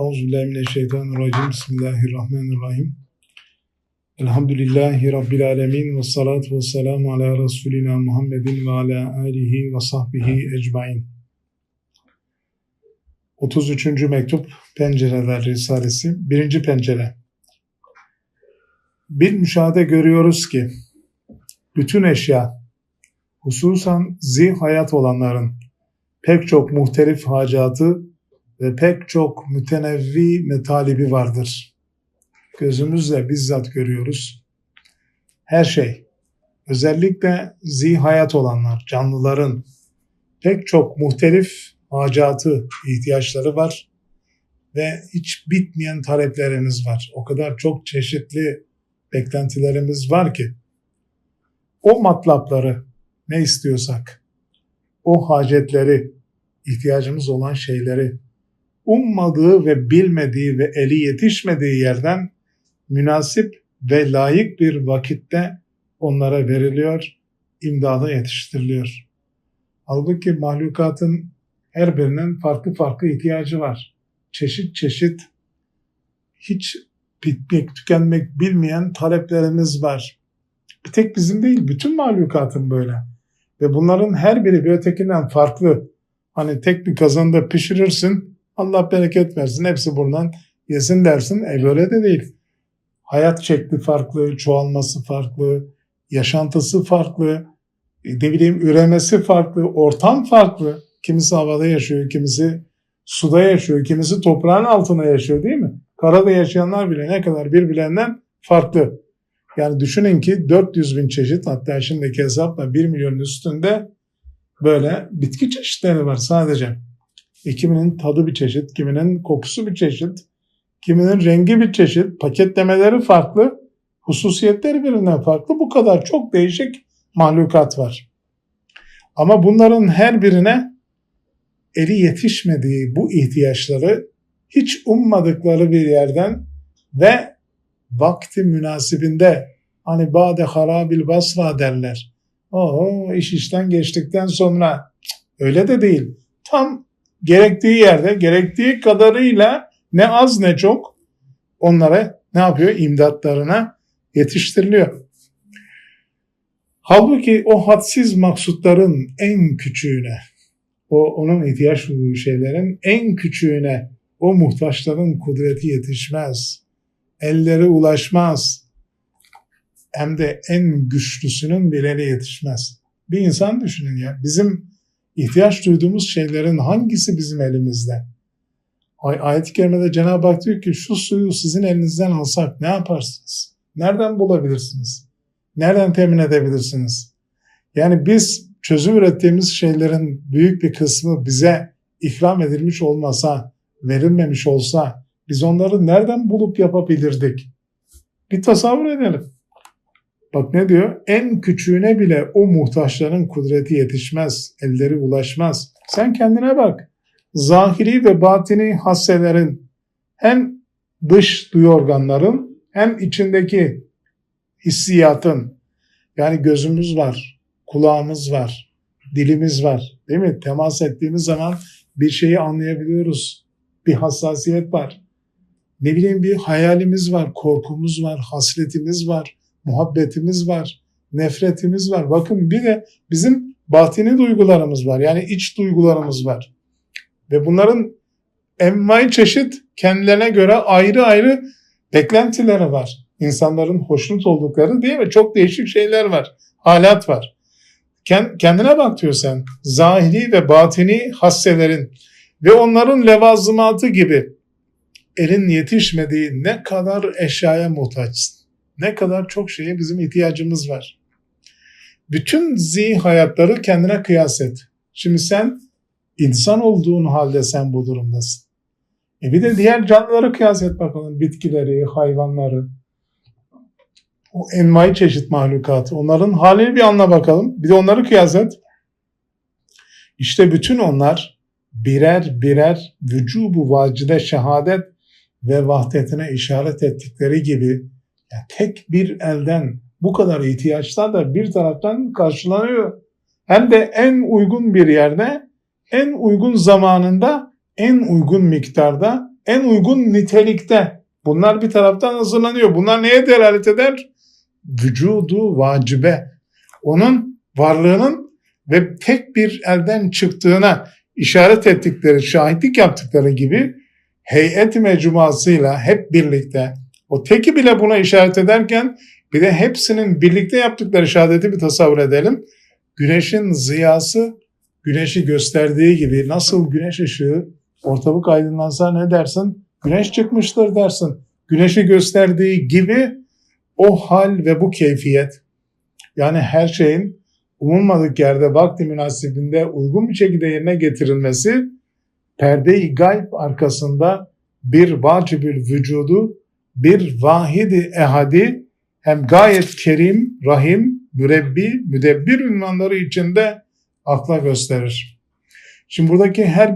Euzubillahimineşşeytanirracim. Bismillahirrahmanirrahim. Elhamdülillahi Rabbil alemin ve salatu ve selamu ala Resulina Muhammedin ve ala alihi ve sahbihi ecmain. 33. mektup Pencereler Risalesi. Birinci pencere. Bir müşahede görüyoruz ki bütün eşya, hususan zih hayat olanların pek çok muhtelif hacatı ve pek çok mütenevvi metalibi vardır. Gözümüzle bizzat görüyoruz. Her şey, özellikle zih hayat olanlar, canlıların pek çok muhtelif hacatı, ihtiyaçları var ve hiç bitmeyen taleplerimiz var. O kadar çok çeşitli beklentilerimiz var ki o matlapları ne istiyorsak, o hacetleri, ihtiyacımız olan şeyleri ummadığı ve bilmediği ve eli yetişmediği yerden münasip ve layık bir vakitte onlara veriliyor, imdada yetiştiriliyor. Halbuki mahlukatın her birinin farklı farklı ihtiyacı var. Çeşit çeşit hiç bitmek, tükenmek bilmeyen taleplerimiz var. Bir tek bizim değil, bütün mahlukatın böyle. Ve bunların her biri bir ötekinden farklı. Hani tek bir kazanda pişirirsin, Allah bereket versin, hepsi buradan yesin dersin. E böyle de değil. Hayat şekli farklı, çoğalması farklı, yaşantısı farklı, e, ne bileyim üremesi farklı, ortam farklı. Kimisi havada yaşıyor, kimisi suda yaşıyor, kimisi toprağın altına yaşıyor değil mi? Karada yaşayanlar bile ne kadar birbirlerinden farklı. Yani düşünün ki 400 bin çeşit hatta şimdiki hesapla 1 milyonun üstünde böyle bitki çeşitleri var sadece. E, kiminin tadı bir çeşit, kiminin kokusu bir çeşit, kiminin rengi bir çeşit, paketlemeleri farklı, hususiyetleri birbirinden farklı. Bu kadar çok değişik mahlukat var. Ama bunların her birine eli yetişmediği bu ihtiyaçları hiç ummadıkları bir yerden ve vakti münasibinde hani bade harabil basra derler. O iş işten geçtikten sonra öyle de değil. Tam gerektiği yerde gerektiği kadarıyla ne az ne çok onlara ne yapıyor? İmdatlarına yetiştiriliyor. Halbuki o hadsiz maksutların en küçüğüne, o onun ihtiyaç duyduğu şeylerin en küçüğüne o muhtaçların kudreti yetişmez. Elleri ulaşmaz. Hem de en güçlüsünün bileli yetişmez. Bir insan düşünün ya. Bizim ihtiyaç duyduğumuz şeylerin hangisi bizim elimizde? Ay, ayet-i kerimede Cenab-ı Hak diyor ki şu suyu sizin elinizden alsak ne yaparsınız? Nereden bulabilirsiniz? Nereden temin edebilirsiniz? Yani biz çözüm ürettiğimiz şeylerin büyük bir kısmı bize ikram edilmiş olmasa, verilmemiş olsa biz onları nereden bulup yapabilirdik? Bir tasavvur edelim. Bak ne diyor? En küçüğüne bile o muhtaçların kudreti yetişmez, elleri ulaşmaz. Sen kendine bak. Zahiri ve batini hasselerin hem dış duyu organların hem içindeki hissiyatın yani gözümüz var, kulağımız var, dilimiz var değil mi? Temas ettiğimiz zaman bir şeyi anlayabiliyoruz. Bir hassasiyet var. Ne bileyim bir hayalimiz var, korkumuz var, hasretimiz var, muhabbetimiz var, nefretimiz var. Bakın bir de bizim batini duygularımız var. Yani iç duygularımız var. Ve bunların envai çeşit kendilerine göre ayrı ayrı beklentileri var. İnsanların hoşnut oldukları değil mi? Çok değişik şeyler var. Halat var. Kendine bak diyor sen. Zahiri ve batini hasselerin ve onların levazımatı gibi elin yetişmediği ne kadar eşyaya muhtaçsın. Ne kadar çok şeye bizim ihtiyacımız var. Bütün zihin hayatları kendine kıyas et. Şimdi sen insan olduğun halde sen bu durumdasın. E bir de diğer canlıları kıyas et bakalım. Bitkileri, hayvanları. O envai çeşit mahlukatı. Onların halini bir anla bakalım. Bir de onları kıyas et. İşte bütün onlar birer birer vücubu vacide şehadet ve vahdetine işaret ettikleri gibi yani tek bir elden bu kadar ihtiyaçlar da bir taraftan karşılanıyor. Hem de en uygun bir yerde, en uygun zamanında, en uygun miktarda, en uygun nitelikte. Bunlar bir taraftan hazırlanıyor. Bunlar neye delalet eder? Vücudu vacibe. Onun varlığının ve tek bir elden çıktığına işaret ettikleri, şahitlik yaptıkları gibi heyet mecmuasıyla hep birlikte o teki bile buna işaret ederken bir de hepsinin birlikte yaptıkları şehadeti bir tasavvur edelim. Güneşin ziyası güneşi gösterdiği gibi nasıl güneş ışığı ortalık aydınlansa ne dersin? Güneş çıkmıştır dersin. Güneşi gösterdiği gibi o hal ve bu keyfiyet yani her şeyin umulmadık yerde vakti münasibinde uygun bir şekilde yerine getirilmesi perde-i gayb arkasında bir vacibül vücudu, bir vahidi ehadi hem gayet kerim, rahim, mürebbi, müdebbir ünvanları içinde akla gösterir. Şimdi buradaki her